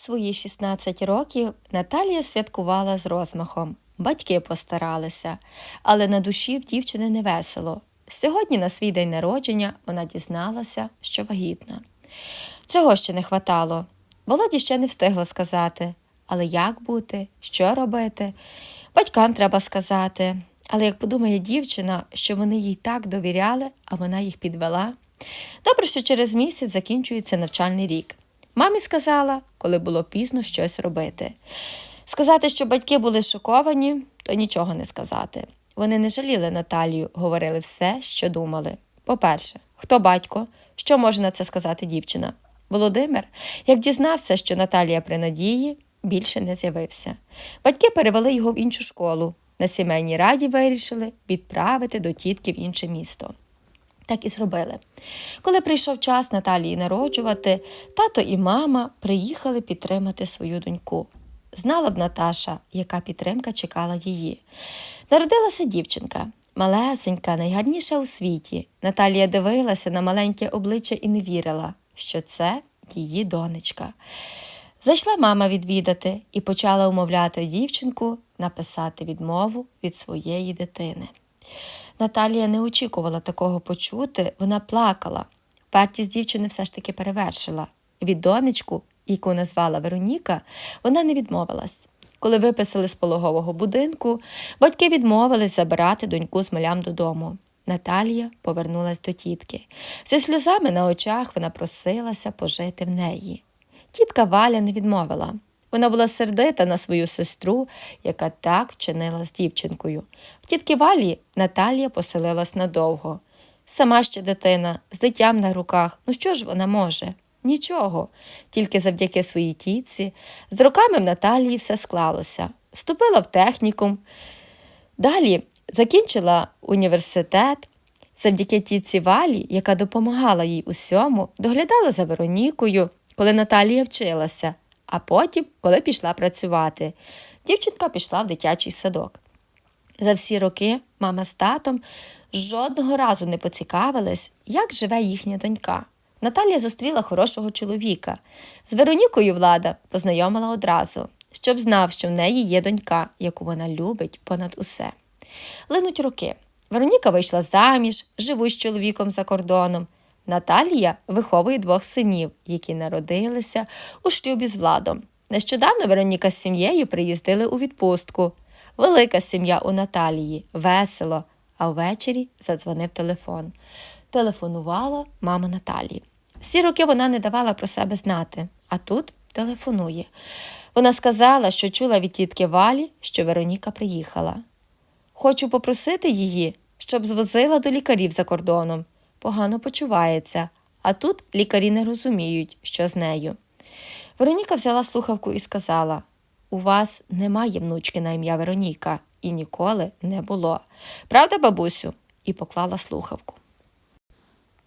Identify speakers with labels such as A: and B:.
A: Свої 16 років Наталія святкувала з розмахом. Батьки постаралися, але на душі в дівчини не весело. Сьогодні, на свій день народження, вона дізналася, що вагітна. Цього ще не хватало. Володі ще не встигла сказати. Але як бути, що робити? Батькам треба сказати. Але як подумає дівчина, що вони їй так довіряли, а вона їх підвела. Добре, що через місяць закінчується навчальний рік. Мамі сказала, коли було пізно щось робити. Сказати, що батьки були шоковані, то нічого не сказати. Вони не жаліли Наталію, говорили все, що думали. По-перше, хто батько? Що може на це сказати дівчина? Володимир, як дізнався, що Наталія при надії, більше не з'явився. Батьки перевели його в іншу школу. На сімейній раді вирішили відправити до тітки в інше місто. Так і зробили. Коли прийшов час Наталії народжувати, тато і мама приїхали підтримати свою доньку. Знала б Наташа, яка підтримка чекала її. Народилася дівчинка, малесенька, найгарніша у світі. Наталія дивилася на маленьке обличчя і не вірила, що це її донечка. Зайшла мама відвідати і почала умовляти дівчинку написати відмову від своєї дитини. Наталія не очікувала такого почути, вона плакала. Партість дівчини все ж таки перевершила. Від донечку, яку назвала Вероніка, вона не відмовилась. Коли виписали з пологового будинку, батьки відмовились забирати доньку з малям додому. Наталія повернулась до тітки. Зі сльозами на очах вона просилася пожити в неї. Тітка Валя не відмовила. Вона була сердита на свою сестру, яка так вчинила з дівчинкою. В тітки Валі Наталія поселилась надовго. Сама ще дитина, з дитям на руках. Ну що ж вона може? Нічого. Тільки завдяки своїй тітці. З роками в Наталії все склалося. Вступила в технікум. Далі закінчила університет. Завдяки тітці Валі, яка допомагала їй усьому, доглядала за Веронікою, коли Наталія вчилася, а потім, коли пішла працювати. Дівчинка пішла в дитячий садок. За всі роки мама з татом жодного разу не поцікавились, як живе їхня донька. Наталія зустріла хорошого чоловіка. З Веронікою влада познайомила одразу, щоб знав, що в неї є донька, яку вона любить понад усе. Линуть роки. Вероніка вийшла заміж, живуть з чоловіком за кордоном. Наталія виховує двох синів, які народилися у шлюбі з владом. Нещодавно Вероніка з сім'єю приїздили у відпустку. Велика сім'я у Наталії, весело, а ввечері задзвонив телефон. Телефонувала мама Наталії. Всі роки вона не давала про себе знати, а тут телефонує. Вона сказала, що чула від тітки Валі, що Вероніка приїхала. Хочу попросити її, щоб звозила до лікарів за кордоном. Погано почувається, а тут лікарі не розуміють, що з нею. Вероніка взяла слухавку і сказала: У вас немає внучки на ім'я Вероніка, і ніколи не було. Правда, бабусю? І поклала слухавку.